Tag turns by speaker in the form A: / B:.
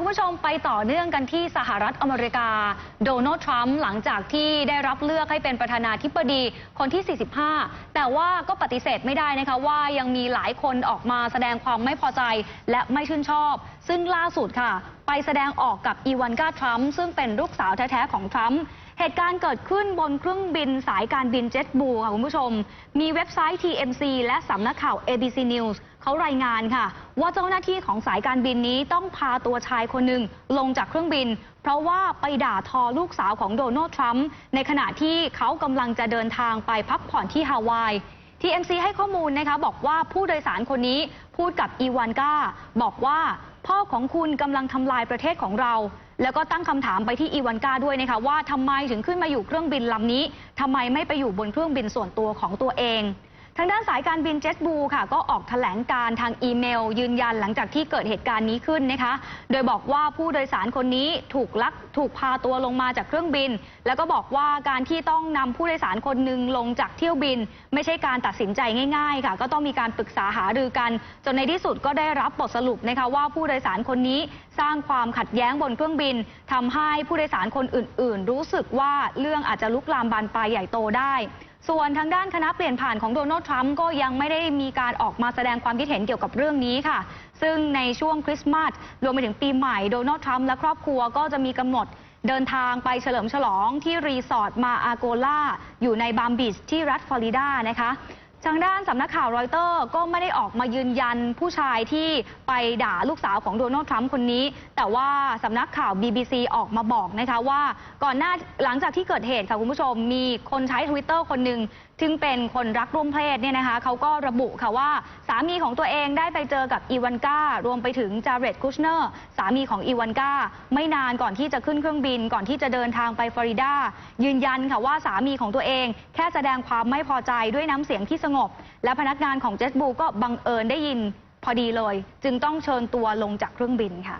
A: คุณผู้ชมไปต่อเนื่องกันที่สหรัฐอเมริกา โดนัลด์ทรัมป์หลังจากที่ได้รับเลือกให้เป็นประธานาธิบดีคนที่ 45 แต่ว่าก็ปฏิเสธไม่ได้นะคะว่ายังมีหลายคนออกมาแสดงความไม่พอใจและไม่ชื่นชอบ ซึ่งล่าสุดค่ะ ไปแสดงออกกับอีวานกาทรัมป์ซึ่งเป็นลูกสาวแท้ๆของทรัมป์เหตุการณ์เกิดขึ้นบนเครื่องบินสายการบินเจ็ตบูค่ะคุณผู้ชม มีเว็บไซต์ TMC และสำนักข่าว ABC News เขารายงานค่ะ ว่าเจ้าหน้าที่ของสายการบินนี้ต้องพาตัวชายคนหนึ่งลงจากเครื่องบิน เพราะว่าไปด่าทอลูกสาวของโดนัลด์ทรัมป์ในขณะที่เขากำลังจะเดินทางไปพักผ่อนที่ฮาวาย TMC ให้ข้อมูลนะคะบอกว่าผู้โดยสารคนนี้พูดกับอีวานกาบอกว่าพ่อของคุณกำลังทำลายประเทศของเรา แล้วก็ตั้งคำถามไปที่อีวานกาด้วยนะคะว่าทำไมถึงขึ้นมาอยู่เครื่องบินลำนี้ทำไมไม่ไปอยู่บนเครื่องบินส่วนตัวของตัวเอง ทางด้านสายการบินเจ็ตบูค่ะ ก็ออกแถลงการทางอีเมล ยืนยันหลังจากที่เกิดเหตุการณ์นี้ขึ้นนะคะ โดยบอกว่าผู้โดยสารคนนี้ถูกลักถูกพาตัวลงมาจากเครื่องบิน แล้วก็บอกว่าการที่ต้องนำผู้โดยสารคนหนึ่งลงจากเที่ยวบิน ไม่ใช่การตัดสินใจง่าย ๆ ค่ะ ก็ต้องมีการปรึกษาหารือกัน จนในที่สุดก็ได้รับบทสรุปนะคะว่าผู้โดยสารคนนี้สร้างความขัดแย้งบนเครื่องบินทำให้ผู้โดยสารคนอื่น ๆ รู้สึกว่าเรื่องอาจจะลุกลามบานปลายใหญ่โตได้ ส่วนทางด้านคณะเปลี่ยนผ่านของโดนัลด์ทรัมป์ก็ยังไม่ได้มีการออกมาแสดงความคิดเห็นเกี่ยวกับเรื่องนี้ค่ะ ซึ่งในช่วงคริสต์มาสรวมไปถึงปีใหม่โดนัลด์ทรัมป์และครอบครัวก็จะมีกำหนดเดินทางไปเฉลิมฉลองที่รีสอร์ทมาอาโกล่าอยู่ในบามบีชที่รัฐฟลอริดานะคะ ทางด้านสำนักข่าวรอยเตอร์ก็ไม่ได้ออกมายืนยันผู้ชายที่ไปด่าลูกสาวของโดนัลด์ทรัมป์คนนี้ แต่ว่าสำนักข่าว BBC ออกมาบอกนะคะว่าก่อนหน้าหลังจากที่เกิดเหตุค่ะคุณผู้ชม มีคนใช้ Twitter คนหนึ่งซึ่งเป็นคนรักร่วมเพศเนี่ยนะคะเขาก็ระบุค่ะว่าสามีของตัวเองได้ไปเจอกับอีวานการวมไปถึงจาเรตคุชเนอร์สามีของอีวานกาไม่นานก่อนที่จะขึ้นเครื่องบิน ก่อนที่จะเดินทางไปฟลอริดายืนยันค่ะว่าสามีของตัวเอง แค่แสดงความไม่พอใจด้วยน้ำเสียงที่สงบ และพนักงานของเจสบูก็บังเอิญได้ยินพอดีเลย จึงต้องเชิญตัวลงจากเครื่องบินค่ะ